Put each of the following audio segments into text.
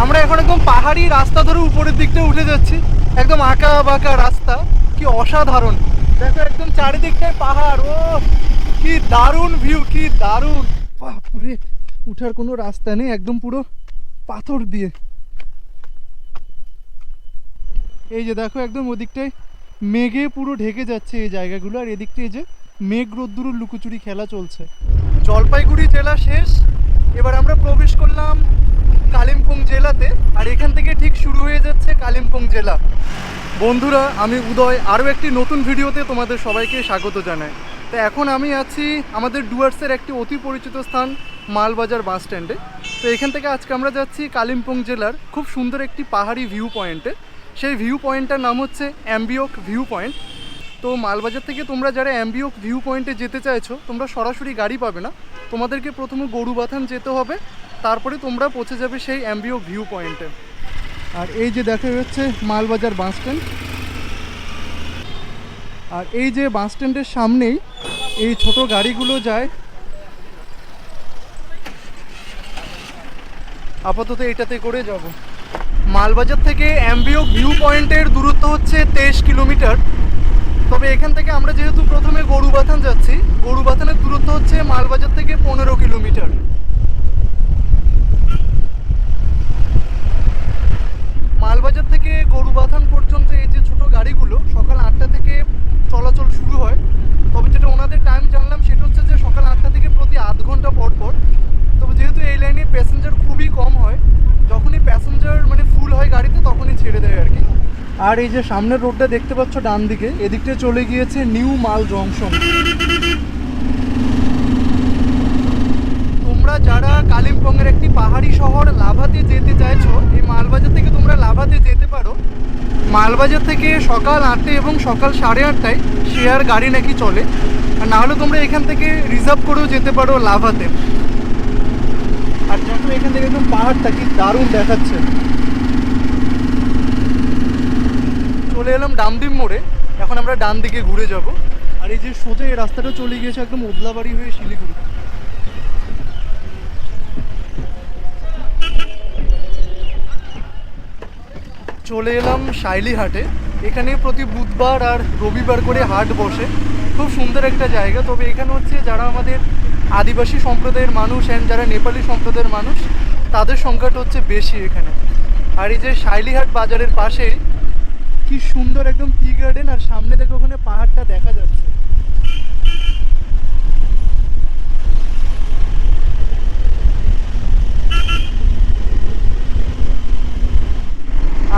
আমরা এখন একদম পাহাড়ি রাস্তা ধরে উপরের দিকটা উঠে যাচ্ছি। একদম আঁকা বাঁকা রাস্তা। কি অসাধারণ। দেখো একদম চারিদিকটায় পাহাড়। ও, কি দারুণ ভিউ কি দারুণ। বাপরে, উঠার কোনো রাস্তা নেই, একদম পুরো পাথর দিয়ে। এই যে দেখো একদম ওদিকটায় মেঘে পুরো ঢেকে যাচ্ছে এই জায়গাগুলো। আর এদিকটা এই যে মেঘ রোদ্দুরের লুকোচুরি খেলা চলছে। জলপাইগুড়ি জেলা শেষ। এবার আমরা প্রবেশ করলাম কালিম্পং জেলাতে, আর এখান থেকে ঠিক শুরু হয়ে যাচ্ছে কালিম্পং জেলা। বন্ধুরা, আমি উদয়, আরও একটি নতুন ভিডিওতে তোমাদের সবাইকে স্বাগত জানাই। তো এখন আমি আছি আমাদের ডুয়ার্সের একটি অতি পরিচিত স্থান, মালবাজার বাস স্ট্যান্ডে। তো এখান থেকে আজকে আমরা যাচ্ছি কালিম্পং জেলার খুব সুন্দর একটি পাহাড়ি ভিউ পয়েন্টে। সেই ভিউ পয়েন্টটার নাম হচ্ছে অ্যাম্বিওক ভিউ পয়েন্ট। তো মালবাজার থেকে তোমরা যারা অ্যাম্বিওক ভিউ পয়েন্টে যেতে চাইছো, তোমরা সরাসরি গাড়ি পাবে না। তোমাদেরকে প্রথমে গরুবাথান যেতে হবে, তারপরে তোমরা পৌঁছে যাবে সেই অ্যাম্বিও ভিউ পয়েন্টে আর এই যে দেখা যাচ্ছে মালবাজার বাস স্ট্যান্ড আর এই যে বাস স্ট্যান্ডের সামনেই এই ছোট গাড়িগুলো যায়। আপাতত এটাতে করে যাব। মালবাজার থেকে অ্যাম্বিওক ভিউ পয়েন্টের দূরত্ব হচ্ছে তেইশ কিলোমিটার। তবে এখান থেকে আমরা যেহেতু প্রথমে গরুবাথান যাচ্ছি, গরুবাথানের দূরত্ব হচ্ছে মালবাজার থেকে পনেরো কিলোমিটার। মালবাজার থেকে গরুবাথান পর্যন্ত এই যে ছোট গাড়িগুলো, সকাল আটটা থেকে চলাচল শুরু হয়। তবে যেটা ওনাদের টাইম জানলাম, সেটা হচ্ছে যে সকাল আটটা থেকে প্রতি আধ ঘণ্টা পর পর। তবে যেহেতু এই লাইনে প্যাসেঞ্জার খুবই কম হয়, যখনই প্যাসেঞ্জার মানে ফুল হয় গাড়িতে, তখনই ছেড়ে দেয় আর আর এই যে সামনের রোডটা দেখতে পাচ্ছ ডান দিকে, এদিকটা চলে গিয়েছে নিউ মাল জংশন। তোমরা যারা কালিম্পংয়ের একটি পাহাড়ি শহর লাভাতে যেতে চাইছো, এই মালবাজার থেকে তোমরা লাভাতে যেতে পারো। মালবাজার থেকে সকাল আটটা এবং সকাল সাড়ে আটটায় শেয়ার গাড়ি নাকি চলে, আর না হলে তোমরা এখান থেকে রিজার্ভ করেও যেতে পারো লাভাতে। আর দেখো এখান থেকে একদম পাহাড়টা কি দারুণ দেখাচ্ছে। চলে এলাম ডামডিম মোড়ে। এখন আমরা ডান দিকে ঘুরে যাব। আর এই যে সোজা এই রাস্তাটা চলে গিয়েছে একদম ওদলাবাড়ি হয়ে শিলিগুড়ি। চলে এলাম শাইলি হাটে এখানে প্রতি বুধবার আর রবিবার করে হাট বসে। খুব সুন্দর একটা জায়গা। তবে এখানে হচ্ছে যারা আমাদের আদিবাসী সম্প্রদায়ের মানুষ অ্যান্ড যারা নেপালি সম্প্রদায়ের মানুষ, তাদের সংখ্যাটা হচ্ছে বেশি এখানে। আর এই যে শাইলিহাট বাজারের পাশে কি সুন্দর একদম টি গার্ডেন আর সামনে থেকে ওখানে পাহাড়টা দেখা যাচ্ছে।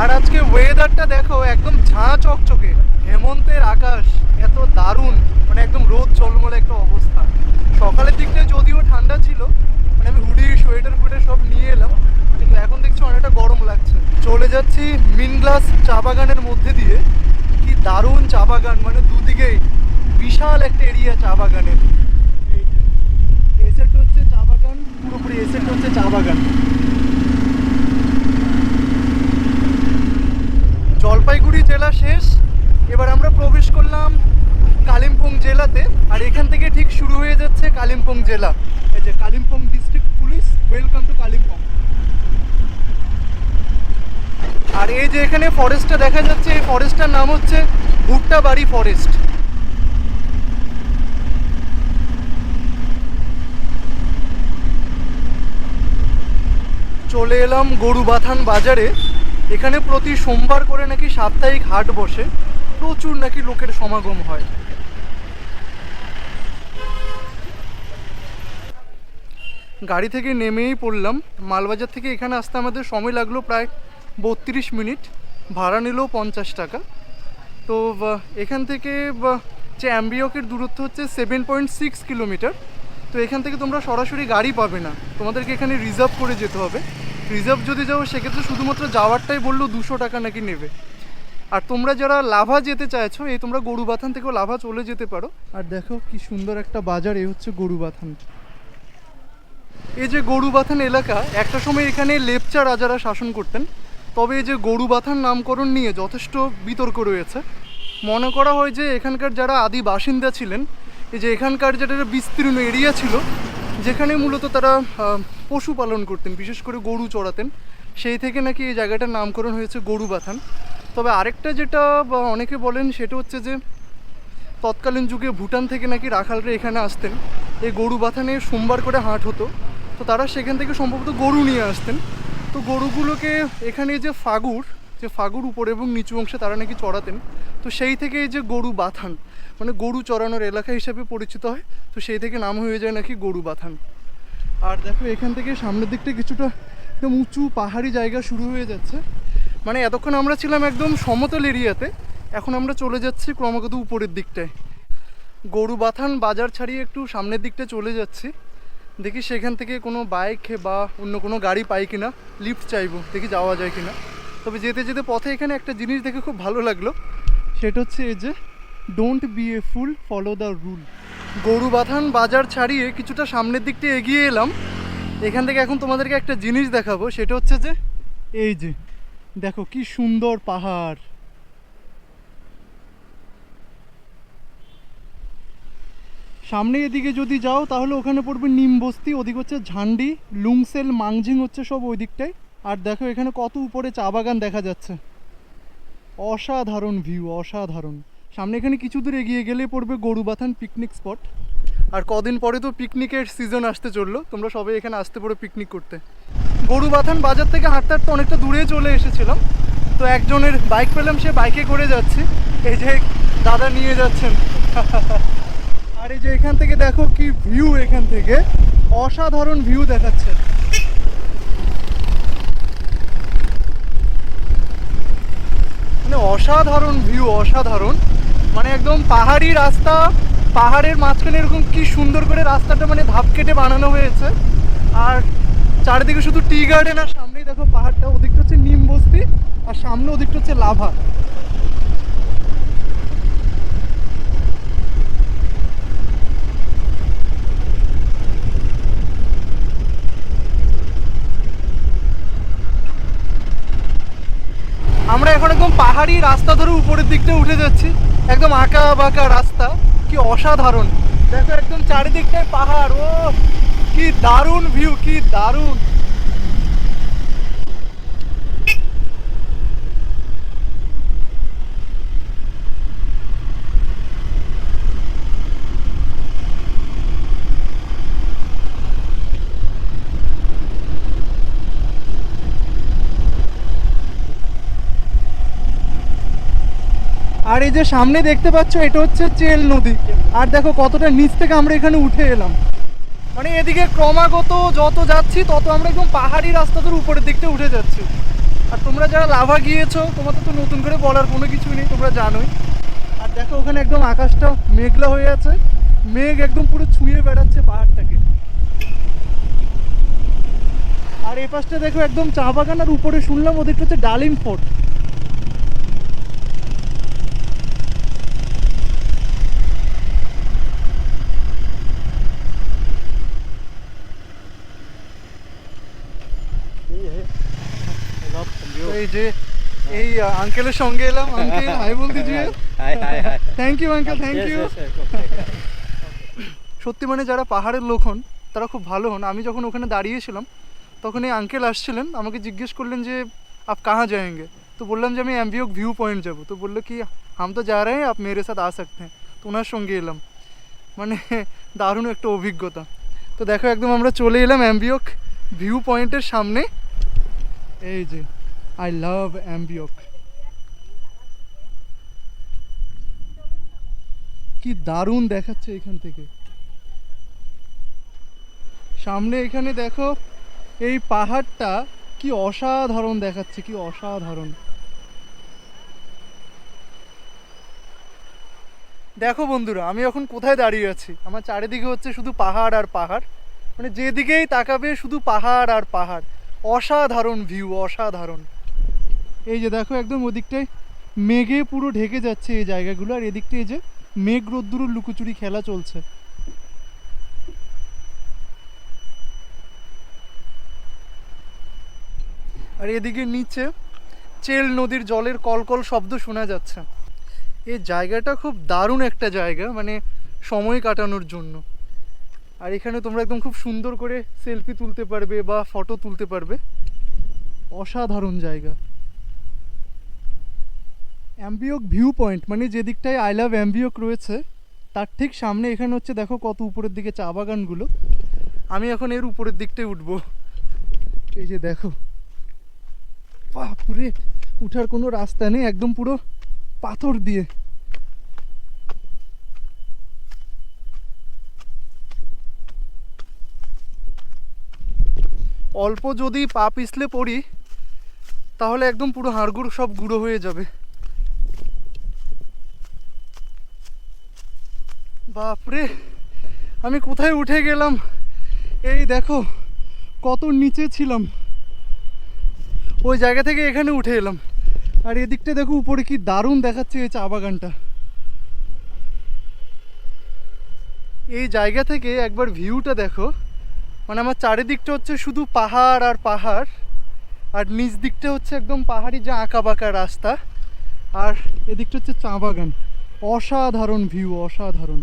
আর আজকে ওয়েদারটা দেখো একদম ঝাঁ চকচকে, হেমন্তের আকাশ এত দারুণ মানে একদম রোদ চলমলে একটা অবস্থা। সকালের দিকটা যদিও ঠান্ডা ছিল মানে আমি হুডি, সোয়েটার ফুয়েটার সব নিয়ে এলাম, কিন্তু এখন দেখছি অনেকটা গরম লাগছে। চলে যাচ্ছি মিন গ্লাস চা বাগানের দারুণ চা বাগান মানে দুদিকে বিশাল একটা এরিয়া চা বাগানের। এসেট হচ্ছে চা বাগান, পুরোপুরি এসেট হচ্ছে চা বাগান। জলপাইগুড়ি জেলা শেষ। এবার আমরা প্রবেশ করলাম কালিম্পং জেলাতে, আর এখান থেকে ঠিক শুরু হয়ে যাচ্ছে কালিম্পং জেলা। এই যে, Kalimpong district police welcome to Kalimpong. আর এই যে এখানে ফরেস্টটা দেখা যাচ্ছে, এই ফরেস্টটার নাম হচ্ছে ভুট্টা বাড়ি ফরেস্ট চলে এলাম গরুবাথান বাজারে। এখানে প্রতি সোমবার করে নাকি সাপ্তাহিক হাট বসে। প্রচুর নাকি লোকের সমাগম হয়। গাড়ি থেকে নেমেই পড়লাম। মালবাজার থেকে এখানে আসতে আমাদের সময় লাগল প্রায় বত্রিশ মিনিট, ভাড়া নিল পঞ্চাশ টাকা। তো এখান থেকে যে অ্যাম্বিয়কের দূরত্ব হচ্ছে সেভেন পয়েন্ট সিক্স কিলোমিটার তো, এখান থেকে তোমরা সরাসরি গাড়ি পাবে না। তোমাদেরকে এখানে রিজার্ভ করে যেতে হবে। রিজার্ভ যদি যাও, সেক্ষেত্রে শুধুমাত্র যাওয়ারটাই বলল দুশো টাকা নাকি নেবে। আর তোমরা যারা লাভা যেতে চাইছো, এই তোমরা গরুবাথান থেকেও লাভা চলে যেতে পারো। আর দেখো কি সুন্দর একটা বাজার এই হচ্ছে গরুবাথান। এই যে গরুবাথান এলাকা, একটা সময় এখানে লেপচা রাজারা শাসন করতেন। তবে এই যে গরুবাথান নামকরণ নিয়ে যথেষ্ট বিতর্ক রয়েছে। মনে করা হয় যে এখানকার যারা আদি বাসিন্দা ছিলেন, এই যে এখানকার যেটা বিস্তীর্ণ এরিয়া ছিল, যেখানে মূলত তারা পশুপালন করতেন, বিশেষ করে গরু চড়াতেন, সেই থেকে নাকি এই জায়গাটার নামকরণ হয়েছে গরু গরুবাথান তবে আরেকটা যেটা অনেকে বলেন সেটা হচ্ছে যে, তৎকালীন যুগে ভুটান থেকে নাকি রাখালরা এখানে আসতেন। এই গরু বাথানে সোমবার করে হাট হতো। তো তারা সেখান থেকে সম্ভবত গরু নিয়ে আসতেন। তো গরুগুলোকে এখানে যে ফাগুর যে ফাগুর উপরে এবং নিচু অংশে তারা নাকি চড়াতেন, তো সেই থেকে এই যে গরু বাথান মানে গরু চড়ানোর এলাকা হিসাবে পরিচিত হয়, তো সেই থেকে নাম হয়ে যায় নাকি গরু বাথান। আর দেখো, এখান থেকে সামনের দিকটা কিছুটা একদম উঁচু পাহাড়ি জায়গা শুরু হয়ে যাচ্ছে। মানে এতক্ষণ আমরা ছিলাম একদম সমতল এরিয়াতে, এখন আমরা চলে যাচ্ছি ক্রমাগত উপরের দিকটায়। গরু বাথান বাজার ছাড়িয়ে একটু সামনের দিকটা চলে যাচ্ছি। দেখি সেখান থেকে কোনো বাইক বা অন্য কোনো গাড়ি পাই কিনা লিফট চাইব, দেখি যাওয়া যায় কিনা। তবে যেতে যেতে পথে এখানে একটা জিনিস দেখে খুব ভালো লাগল, সেটা হচ্ছে এই যে don't be a fool follow the rule গরু বাথান বাজার ছাড়িয়ে কিছুটা সামনের দিকটা এগিয়ে এলাম। এখান থেকে এখন তোমাদেরকে একটা জিনিস দেখাবো, সেটা হচ্ছে যে, এই যে, দেখো কি সুন্দর পাহাড়। সামনে এদিকে যদি যাও, তাহলে ওখানে পড়বে নিমবস্তি, ওদিক হচ্ছে ঝান্ডি, লুংসেল মাংঝিং হচ্ছে সব ওই দিকটায় আর দেখো এখানে কত উপরে চা বাগান দেখা যাচ্ছে। অসাধারণ ভিউ অসাধারণ। সামনে এখানে কিছু দূর এগিয়ে গেলে পড়বে গরুবাথান পিকনিক স্পট আর কদিন পরে তো পিকনিকের সিজন আসতে চলল, তোমরা সবাই এখানে আসতে পড়ো পিকনিক করতে। গরুবাথান বাজার থেকে হাঁটতে হাঁটতে অনেকটা দূরে চলে এসেছিলাম। তো একজনের বাইক পেলাম, সে বাইকে করে যাচ্ছে। এই যে দাদা নিয়ে যাচ্ছেন। আর এই যে এখান থেকে দেখো কি ভিউ এখান থেকে। অসাধারণ ভিউ দেখাচ্ছে। মানে অসাধারণ ভিউ অসাধারণ। মানে একদম পাহাড়ি রাস্তা, পাহাড়ের মাঝখানে এরকম কি সুন্দর করে রাস্তাটা মানে ধাপ কেটে বানানো হয়েছে। আর চারিদিকে শুধু টি গার্ডেন আর সামনেই দেখো পাহাড়টা, ওদিকটা হচ্ছে নিম বস্তি আর সামনে ওদিকটা হচ্ছে লাভা। আমরা এখন একদম পাহাড়ি রাস্তা ধরে উপরের দিকটা উঠে যাচ্ছি। একদম আঁকা বাঁকা রাস্তা। কি অসাধারণ। দেখো একদম চারিদিকটায় পাহাড়। ও কি দারুণ ভিউ কি দারুণ। আর এই যে সামনে দেখতে পাচ্ছ, এটা হচ্ছে চেল নদী। আর দেখো কতটা নিচ থেকে আমরা এখানে উঠে এলাম। মানে এদিকে ক্রমাগত যত যাচ্ছি, তত আমরা একদম পাহাড়ি রাস্তাদের উপরের দিকটা উঠে যাচ্ছি। আর তোমরা যারা লাভা গিয়েছো, তোমাদের তো নতুন করে বলার কোনো কিছু নেই, তোমরা জানোই। আর দেখো ওখানে একদম আকাশটা মেঘলা হয়ে আছে। মেঘ একদম পুরো ছুঁয়ে বেড়াচ্ছে পাহাড়টাকে। আর এই পাশটা দেখো একদম চা বাগান, আর উপরে শুনলাম ওদিকটা হচ্ছে ডালিম ফোর্ট তো এই যে এই আঙ্কেলের সঙ্গে এলাম uncle high ball দিজিয়ে thank you uncle thank you সত্যি মানে যারা পাহাড়ের লোক হন তারা খুব ভালো হন। আমি যখন ওখানে দাঁড়িয়েছিলাম তখন এই আঙ্কেল আসছিলেন আমাকে জিজ্ঞেস করলেন যে আপ কাহা যাएंगे তো বললাম যে আমি অ্যাম্বিওক ভিউ পয়েন্ট যাব। তো বলল কি হাম তো যা রে আপ মেরে সাথ আ সকতে হ্যাঁ। তো ওনার সঙ্গে এলাম। মানে দারুণ একটা অভিজ্ঞতা। তো দেখো একদম আমরা চলে এলাম অ্যাম্বিওক ভিউ পয়েন্টের সামনে। এই যে আই লাভ অ্যাম্বিওক কি দারুণ দেখাচ্ছে এখান থেকে। সামনে এখানে দেখো, এই পাহাড়টা কি অসাধারণ দেখাচ্ছে, কি অসাধারণ। দেখো বন্ধুরা, আমি এখন কোথায় দাঁড়িয়ে আছি? আমার চারিদিকে হচ্ছে শুধু পাহাড় আর পাহাড়। মানে যেদিকেই তাকাবে শুধু পাহাড় আর পাহাড়। অসাধারণ ভিউ অসাধারণ। এই যে দেখো, একদম ওদিকটায় মেঘে পুরো ঢেকে যাচ্ছে এই জায়গাগুলো, আর এদিকটা এই যে মেঘ রোদ্দুরের লুকোচুরি খেলা চলছে। আর এদিকে নিচে চেল নদীর জলের কলকল শব্দ শোনা যাচ্ছে। এই জায়গাটা খুব দারুণ একটা জায়গা মানে সময় কাটানোর জন্য। আর এখানে তোমরা একদম খুব সুন্দর করে সেলফি তুলতে পারবে বা ফটো তুলতে পারবে। অসাধারণ জায়গা। অ্যাম্বিওক ভিউ পয়েন্ট মানে যে দিকটায় আই লাভ অ্যাম্বিওক রয়েছে, তার ঠিক সামনে এখানে হচ্ছে দেখো কত উপরের দিকে চা বাগানগুলো। আমি এখন এর উপরের দিকটায় উঠবো। এই যে দেখো। বাপরে, উঠার কোনো রাস্তা নেই, একদম পুরো পাথর দিয়ে। অল্প যদি পা পিছলে পড়ি, তাহলে একদম পুরো হাড়গুড় সব গুঁড়ো হয়ে যাবে। বাপরে, আমি কোথায় উঠে গেলাম? এই দেখো, কত নিচে ছিলাম। ওই জায়গা থেকে এখানে উঠে এলাম। আর এদিকটা দেখো, উপরে কি দারুণ দেখাচ্ছে এই চা বাগানটা। এই জায়গা থেকে একবার ভিউটা দেখো। মানে আমার চারিদিকটা হচ্ছে শুধু পাহাড় আর পাহাড়, আর নিচ দিকটা হচ্ছে একদম পাহাড়ি যে আঁকা বাঁকা রাস্তা, আর এদিকটা হচ্ছে চা বাগান। অসাধারণ ভিউ, অসাধারণ।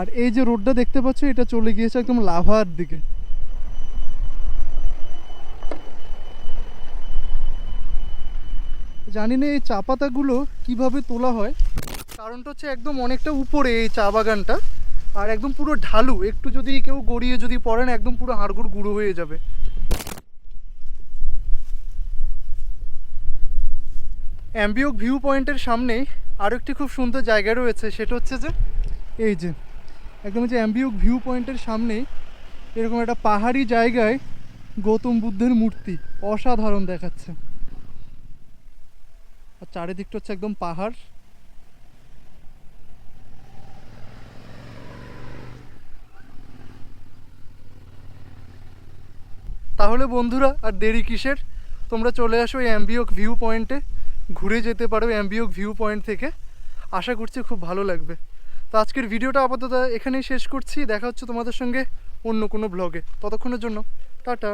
আর এই যে রোডটা দেখতে পাচ্ছ, এটা চলে গিয়েছে একদম লাভার দিকে। জানি না এই চা পাতাগুলো কীভাবে তোলা হয়। কারণটা হচ্ছে একদম অনেকটা উপরে এই চা বাগানটা, আর একদম পুরো ঢালু। একটু যদি কেউ গড়িয়ে যদি পড়েন, একদম পুরো হাড়গোড় গুঁড়ো হয়ে যাবে। অ্যাম্বিওক ভিউ পয়েন্টের সামনেই আরও একটি খুব সুন্দর জায়গা রয়েছে, সেটা হচ্ছে যে, এই যে একদম যে অ্যাম্বিওক ভিউ পয়েন্টের সামনেই এরকম একটা পাহাড়ি জায়গায় গৌতম বুদ্ধের মূর্তি অসাধারণ দেখাচ্ছে। আর চারিদিকটা হচ্ছে একদম পাহাড়। তাহলে বন্ধুরা, আর দেরি কিসের? তোমরা চলে আসো এই অ্যাম্বিওক ভিউ পয়েন্টে ঘুরে যেতে পারো অ্যাম্বিওক ভিউ পয়েন্ট থেকে। আশা করছি খুব ভালো লাগবে। তো আজকের ভিডিওটা আপাতত এখানেই শেষ করছি। দেখা হচ্ছে তোমাদের সঙ্গে অন্য কোনো ব্লগে ততক্ষণের জন্য, টাটা।